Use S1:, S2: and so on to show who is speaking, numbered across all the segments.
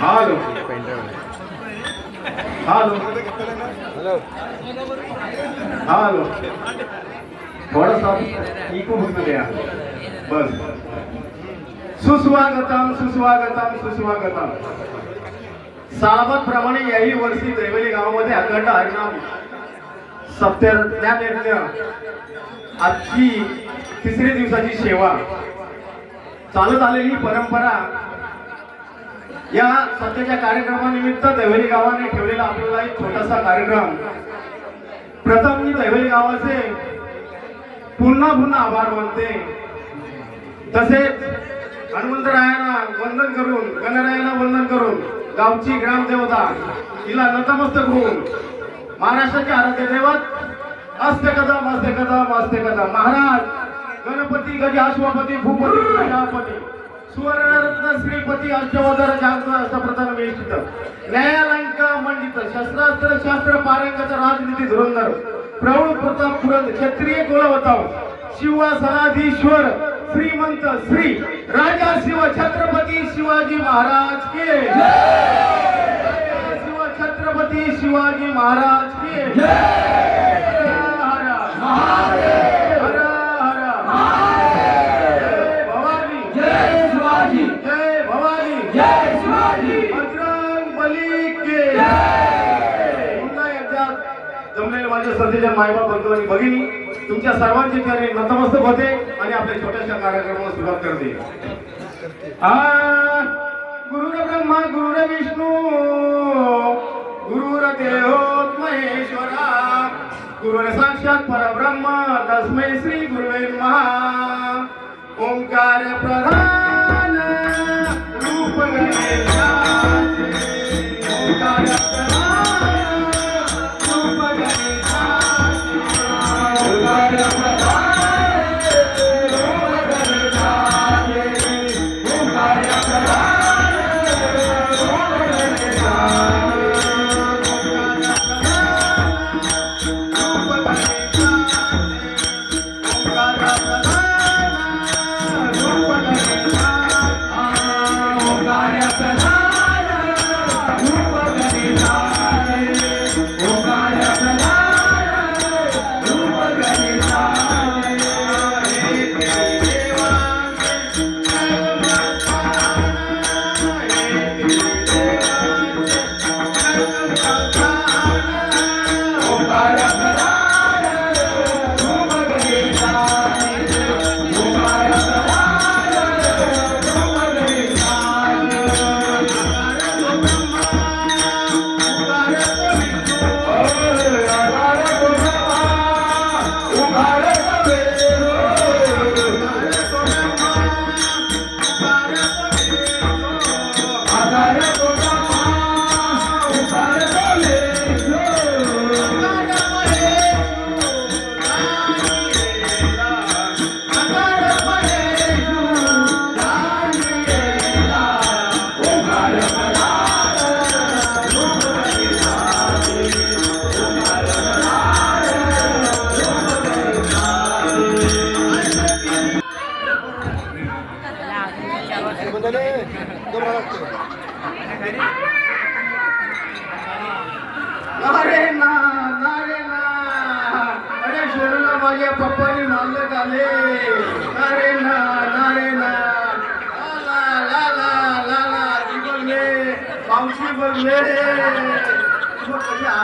S1: Hello hello. Hello थोडासा echo फक्त द्या बस. सुस्वागतम सुस्वागतम सुस्वागतम. सावत प्रमाणे याही वर्षी दैवली गावामध्ये अखंड हरिनाम. सप्त्याज्ञान यज्ञ आजची तिसऱ्या दिवसाची सेवा चालत आलेली परंपरा या सध्याच्या कार्यक्रमानिमित्त दैवली गावाने ठेवलेला आपल्याला एक छोटासा कार्यक्रम. प्रथम मी दैवली गावाचे पुन्हा पुन्हा आभार मानते. तसेच हनुमंतरायांना वंदन करून गणरायांना वंदन करून गावची ग्रामदेवता तिला नतमस्तक होऊन महाराष्ट्राचे आराध्य दैवत असते कदम अस्ते कदम अस्ते कदम महाराज गणपती गज अश्वपती भूपती प्रजापती सुवर्णरत्न श्रीपती अष्टवदर जागृत अष्टप्रधान वेशित न्यायालंक मंडित शस्त्रास्त्र शास्त्र पारंगत राजनीती धुरंधर प्रौढ प्रताप पुरंद क्षत्रिय कुलवताव शिवासनाधीश्वर श्रीमंत श्री राजा शिव छत्रपती शिवाजी महाराज के. शिव छत्रपती शिवाजी महाराज के. हर जमलेले माझ्या मायबाप बंधू आणि भगिनी तुमच्या सर्वांचे चरणी नतमस्तक होते आणि आपल्या छोट्याशा कार्यक्रमाला सुरुवात करते. गुरुर ब्रह्मा गुरुर विष्णू गुरुर देहो महेश्वरा गुरुर साक्षात परब्रह्म तस्मै श्री गुरुवे महा ओंकार प्रधान रूप गणेशा.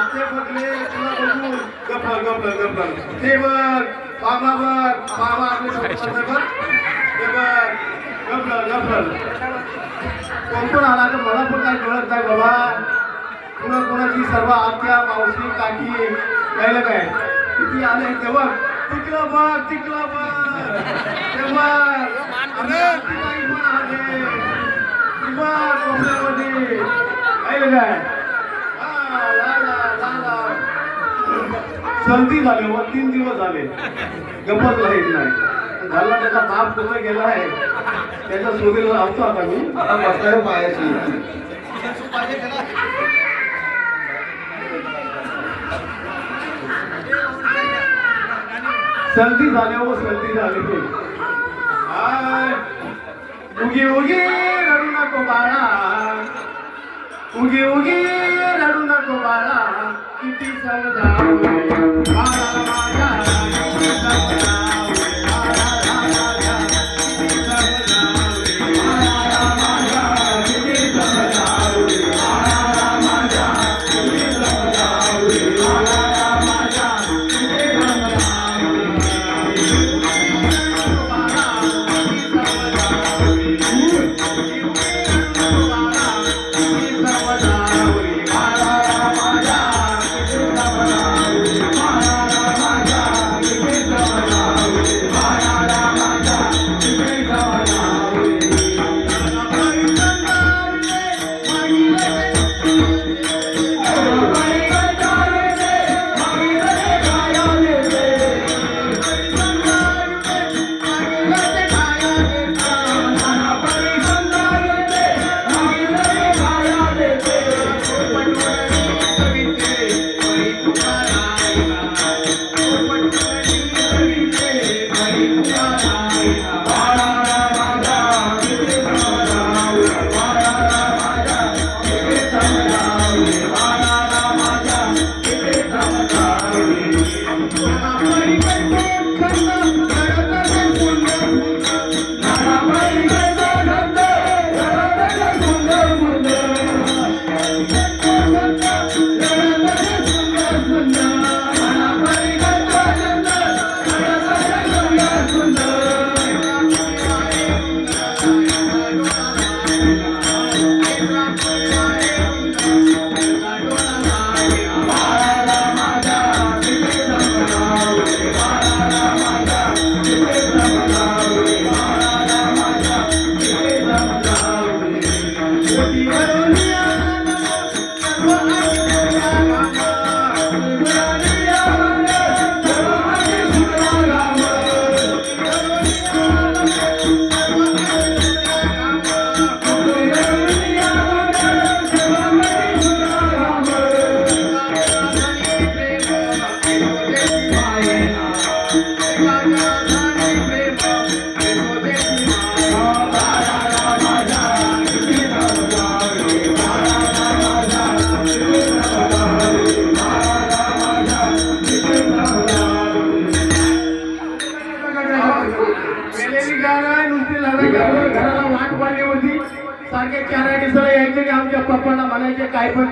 S1: तुला बघून ते बघ मामा आपले ते बघ. गप्पल गप्पल कोण कोण आला तर मला पण काय कळत नाही बाबा. कुणा कोणाची सर्व आत्या मावशी काकी यायला काय? किती आले तेव्हा तिकलं बघ. तिकलं बघ तेव्हा पण आले. बघ कोपऱ्यामध्ये. यायला काय? हा, सर्दी झाली व तीन दिवस झाले. गप्पच राहील नाही. झाला त्याचा ताप कुठे गेला आहे. त्याच्या शोधीला लावतो आता मी.
S2: आता बसणार पायाशी.
S1: सर्दी झाल्या व सर्दी झाली. हाय. उगी उगी रडू नको बाळा. उगी उगी रडू नको बाळा किती समजावं बाळा माझ्या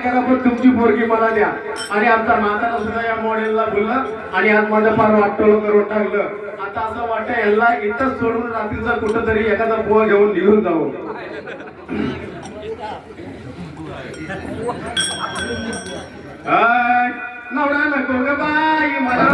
S1: करा पण तुमची पोरगी मला द्या. आणि आमचा माताला सुद्धा या मॉडेलला बोललं आणि आज माझं फार वाटतं करून टाकलं. आता असं वाटतं याला इथंच सोडून रात्रीचा कुठंतरी एखादा पोहा घेऊन निघून जाऊ आय, नवरा नको ग बाई मला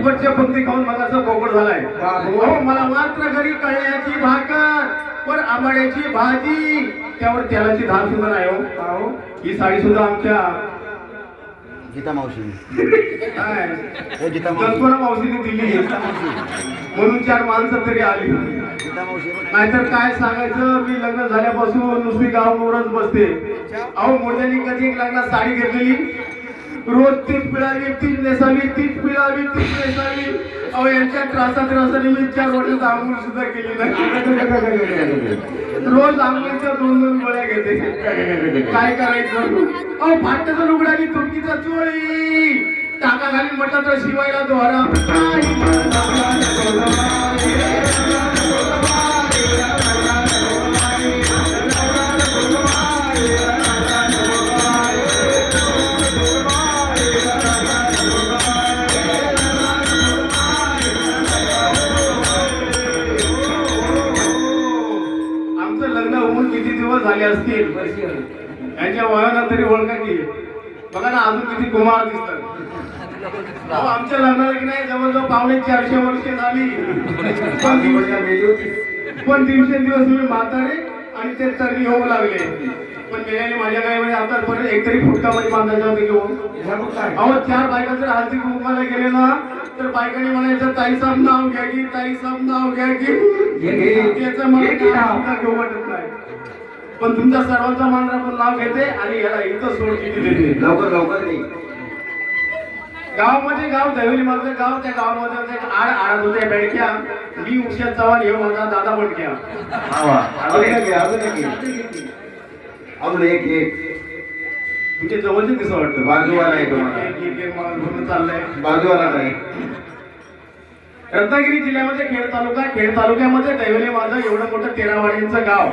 S1: फुकटच्या पंक्ती खाऊन मगाचा पोकळ झालाय. हो मला मात्र घरी कळण्याची भाकर पण आंबाड्याची भाजी त्यावर तेलाची धार सुद्धा नाही हो. ही साडी सुद्धा आमच्या
S2: गीता मावशी.
S1: काय?
S2: हे
S1: कल्पना मावशीने दिली. म्हणून चार माणसं तरी आली. नाहीतर काय सांगायचं? मी लग्न झाल्यापासून नुसती गावावरच बसते. अहो मोठ्यांनी कधी एक लग्नात साडी घेतलेली? रोज तीच पिळावी तीच नेसावी तीच पिळावी तीच नेसावी अहो यांच्या त्रासात त्रासाने मी चार वर्षाचा आंघोळ सुद्धा केली नाही रोज आंघोळीच्या दोन दोन गोळ्या घेते काय करायचं अहो फाट्याचं लुगडा आणि तुटकीचा चोळी टाका घालीन म्हटलं तर शिवायला दोरा किती दिवस झाले असतील? यांच्या वयानं तरी ओळखा की. बघा ना अजून किती कुमार दिसतात. अहो, आमच्या लग्नाला की नाही जवळजवळ पावणे चारशे वर्ष झाली. पण दिवस पण दिवसेंदिवस मी म्हातारे आणि ते तरी होऊ लागले. पण मेल्याने माझ्या गायमध्ये आतापर्यंत एकतरी फुटकामध्ये बांधायचं होतं घेऊन अहो चार बायका जर हल्दी कुंकवाला गेले ना तर बायकांनी म्हणायचं ताईसाब नाव घ्या की ताईसाब नाव घ्या की. त्याचं मला घेऊ वाटत पण तुमच्या सर्वांचा मान राखून नाव घेते आणि याला इथं सोड किती देते
S2: लवकर लवकर नाही
S1: गाव म्हणजे गाव दैवली माझं गाव त्या गावामध्ये होते आड आडत होते बेडक्या मी उषा चव्हाण हे माझा दादा बडक्या
S2: हा. अजून एक एक
S1: तुमच्या जवळचे दिसं वाटतं
S2: बाजूवाला आहे
S1: चाललंय
S2: बाजूवाला नाही
S1: रत्नागिरी जिल्ह्यामध्ये खेड तालुका खेड तालुक्यामध्ये दैवले माझं एवढं मोठं तेरावाडींचं गाव.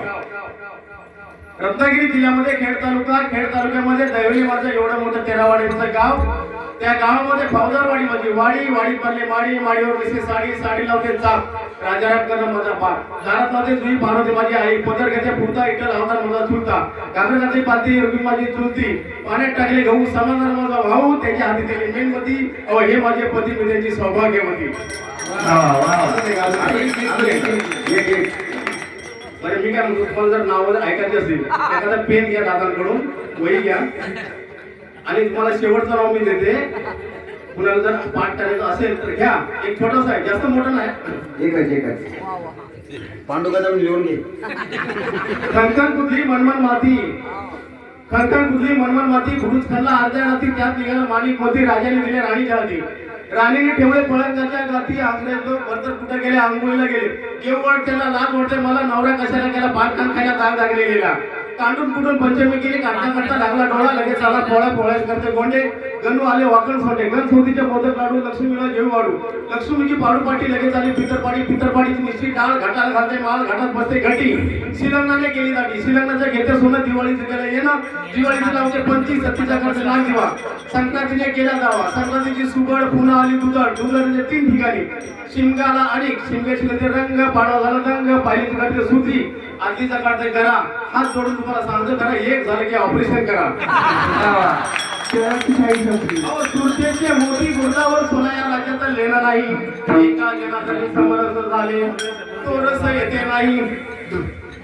S1: रत्नागिरी जिल्ह्यामध्ये खेड तालुका खेड तालुक्यामध्ये दैवले माझं एवढं मोठं तेरावाडींचं गाव. त्या गावामध्ये फौजरवाडी म्हणजे वाडी वाडीत पडले माडी माडीवर दिसते साडी साडी लावते चाप राजाराम कदम माझा बाप दारात लावते जुई पार्वती माझी आई पदर घेते पुरता इटल अवतार माझा चुलता. कागदाची पाती रुपी माझी चुलती. पाण्यात टाकले गहू समाधान माझा भाऊ त्याच्या हाती दिली मेणमती अहो हे माझे पती मी त्यांची सौभाग्यवती
S2: एक एक
S1: बरं मी काय म्हणतो तुम्हाला जर नाव ऐकायचे असेल एखादा पेन घ्या दादांकडून वही घ्या. आणि तुम्हाला शेवटचं नाव मी देते. कुणाला जर पाठ करायचं असेल तर घ्या. एक छोटस आहे जास्त मोठं नाही.
S2: एकच एकच पांडुका लिहून घे.
S1: खनखन कुठली मनमन माती. खरखर कुठली मनमन माती बुरुज खाल्ला अर्ध्या रात्री त्यात निघाला माणिक मोती राजाने दिले राणीच्या हाती राणीने ठेवले पळंगाच्या गाठी अंग्रेज लोक कुठे गेले आंघोळीला गेले. केवळ त्याला लाज वाटते मला नवरा कशाला केला? पाठ खायला दाग लागले गेला कांडून कुठून पंचमी केली काढता काढता लागला डोळा लगेच आला पोळ्या पोळ्या करते गोंडे गणू आले वाकण सोडे गण सोडीचे मोदक लाडू लक्ष्मीला जेव वाढू. लक्ष्मीची पाडू पाटी लगेच आली पितरपाडी पितरपाडीची निश्चित डाळ घाटाला घालते माल घाटात बसते घटी. श्रीलंगाने केली दाटी. श्रीलंगाच्या घेते सोनं दिवाळीचं केलं ये ना दिवाळीचं लावते पंचवीस सत्तीच्या करते लाल दिवा संक्रांतीने केला जावा संक्रांतीची सुगड पुन्हा आली दुधड. दुधडचे तीन ठिकाणी. शिमगाला आणि शिमग्याची रंग पाडा झाला रंग पाहिली सुधी सुती आधीचा करा. हात जोडून तुम्हाला सांगतो करा. एक झालं की ऑपरेशन करा. सुरतेचे मोठी गुर्दावर सोना या राज्यात लेणं नाही. एका जगासाठी समरस झाले. तो येते नाही.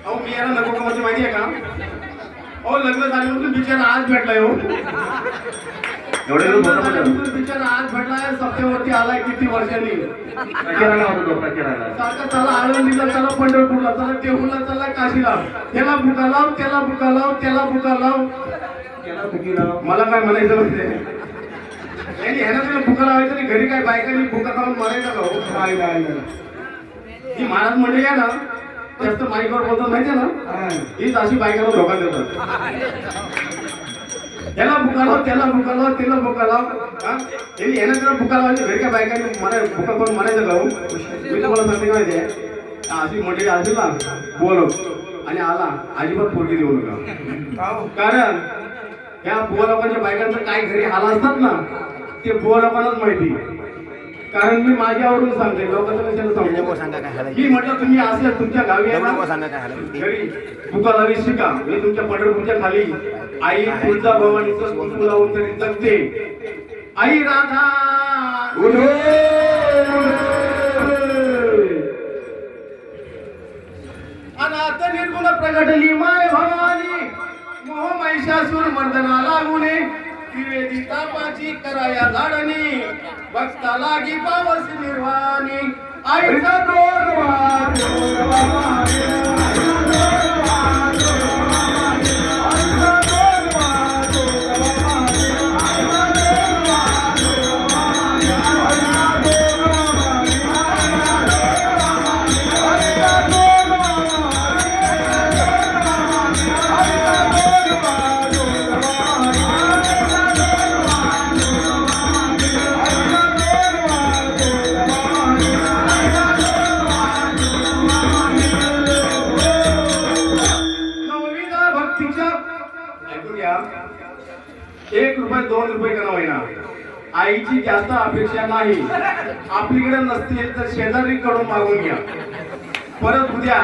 S1: अहो मी याला नको माहिती आहे का? अहो लग्न झाल्यापासून बिचारा आज भेटलाय हो.
S2: एवढे होतं
S1: बिचारा आज भेटलाय आलाय किती वर्षांनी?
S2: होतो तो
S1: सारखा चला आळंदीला चला पंढरपूरला चला देहूला चला काशीला. त्याला बुका लाव त्याला बुका लाव त्याला बुका लाव. मला काय म्हणायचं म्हणजे यांनी ह्याला तुला भुका लावायचं नाही. घरी काय बायकांनी भुका खाऊन मारायचं का? हो? ही महाराज मंडळी आहे ना जास्त माईकवर बोलतात माहितीये ना? हीच अशी बायकांना धोका देतात. त्याला भुका लाव त्याला भुका लाव त्याला भुका लाव हा? यांनी ह्याला त्याला भुका लावायची घरी काय बायकांनी मराय भुका करून म्हणायचं का हो? मी तुम्हाला सांगते काय माहितीये अशी असेल ना बोलव आणि आला अजिबात पोरगी देऊ नका कारण या बुवा लोकांच्या बायकांचं काय घरी हाल असतात ना ते बुवा लोकांनाच माहिती कारण मी माझ्यावरून सांगते लोकांचं कशाला सांगते. मी म्हटलं तुम्ही असल्या तुमच्या गावी. घरी तुकालावी शिका मी तुमच्या पंढरपूरच्या खाली आई तुळजा भवानीचं कुंकू लावून तरी जगते आई राधा. अनाथ निर्गुण प्रगटली माय भवानी. मोह महिषासूर मर्दना लागुने त्रिवेदी तापाची कराया झाडणी भक्ता लागी पावस निर्वाणी. आईचा एक रुपये दोन रुपये का होईना. आईची जास्त अपेक्षा नाही. आपलीकडे नसतील तर शेजारी कडून मागून घ्या. परत उद्या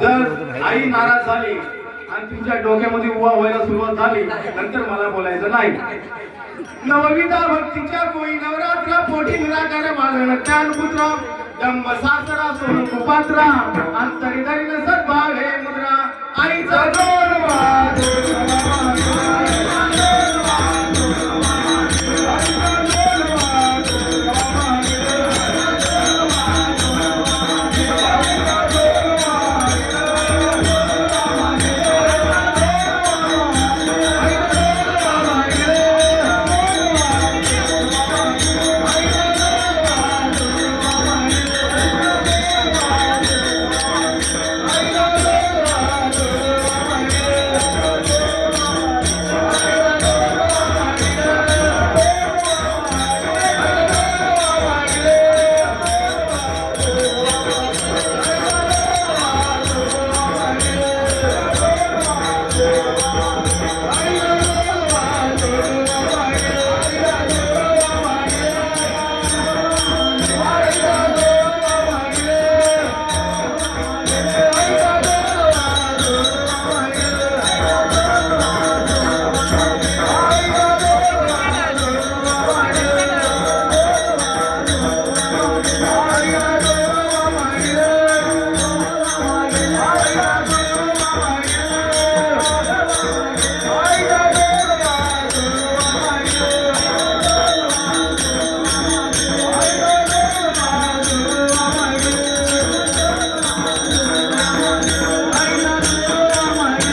S1: जर आई नाराज झाली आणि तुमच्या डोक्यामध्ये उभा व्हायला सुरुवात झाली नंतर मला बोलायचं नाही. नवविता भक्तीच्या कोई नवरात्र पोटी निराकार मागण ज्ञान पुत्र जन्म सासरा सोन कुपात्रा नसा